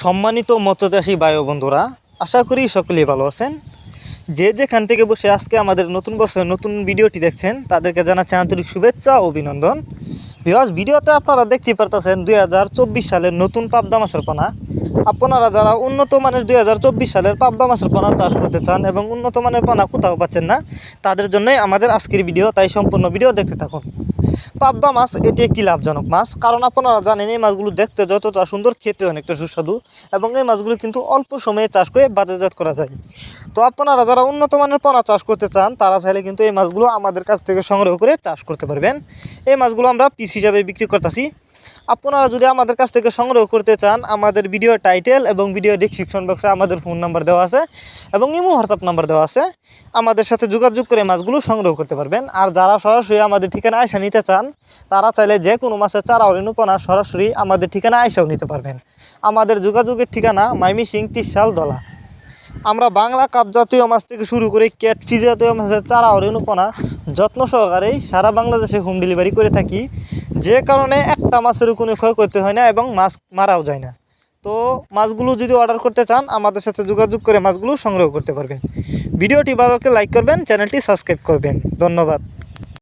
সম্মানিত মৎস্যচাষী বায়ু বন্ধুরা, আশা করি সকলেই ভালো আছেন। যে যেখান থেকে বসে আজকে আমাদের নতুন বছরের নতুন ভিডিওটি দেখছেন, তাদেরকে জানাচ্ছি আন্তরিক শুভেচ্ছা ও অভিনন্দন। বিহাজ ভিডিওতে আপনারা দেখতে পারতেছেন দুই হাজার চব্বিশ সালের নতুন পাবদা মাছের পোনা। আপনারা যারা উন্নত মানের দুই হাজার চব্বিশ সালের পাবদা মাছের পোনা চাষ করতে চান এবং উন্নত মানের পোনা কোথাও পাচ্ছেন না, তাদের জন্যই আমাদের আজকের ভিডিও, তাই সম্পূর্ণ ভিডিও দেখতে থাকুন। পাবদা মাছ, এটি একটি লাভজনক মাছ। কারণ আপনারা জানেন, এই মাছগুলো দেখতে যতটা সুন্দর, খেতে অনেকটা সুস্বাদু এবং এই মাছগুলো কিন্তু অল্প সময়ে চাষ করে বাজারজাত করা যায়। তো আপনারা যারা উন্নত মানের পোনা চাষ করতে চান, তারা চাইলে কিন্তু এই মাছগুলো আমাদের কাছ থেকে সংগ্রহ করে চাষ করতে পারবেন। এই মাছগুলো আমরা পিস হিসাবে বিক্রি করতেছি। আপনারা যদি আমাদের কাছ থেকে সংগ্রহ করতে চান, আমাদের ভিডিও টাইটেল এবং ভিডিও ডিসক্রিপশন বক্সে আমাদের ফোন নাম্বার দেওয়া আছে এবং ইমো হোয়াটসঅ্যাপ নাম্বার দেওয়া আছে। আমাদের সাথে যোগাযোগ করে মাছগুলো সংগ্রহ করতে পারবেন। আর যারা সরাসরি আমাদের ঠিকানা আয়সা নিতে চান, তারা চাইলে যে কোনো মাছের চারা অরিনুপনা সরাসরি আমাদের ঠিকানা আয়সাও নিতে পারবেন। আমাদের যোগাযোগের ঠিকানা মাইমি সিং তিরশাল দলা। আমরা বাংলা কাপ জাতীয় মাছ থেকে শুরু করে ক্যাটফি জাতীয় মাছের চারা অরেণুপনা যত্ন সহকারে সারা বাংলাদেশে হোম ডেলিভারি করে থাকি। যে কারণে একটা মাছের কোনো ক্ষয় করতে হয় না এবং মাছ মারাও যায় না। তো মাছগুলো যদি অর্ডার করতে চান, আমাদের সাথে যোগাযোগ করে মাছগুলো সংগ্রহ করতে পারবেন। ভিডিওটি ভালো লাইক করবেন চ্যানেলটি সাবস্ক্রাইব করবেন। ধন্যবাদ।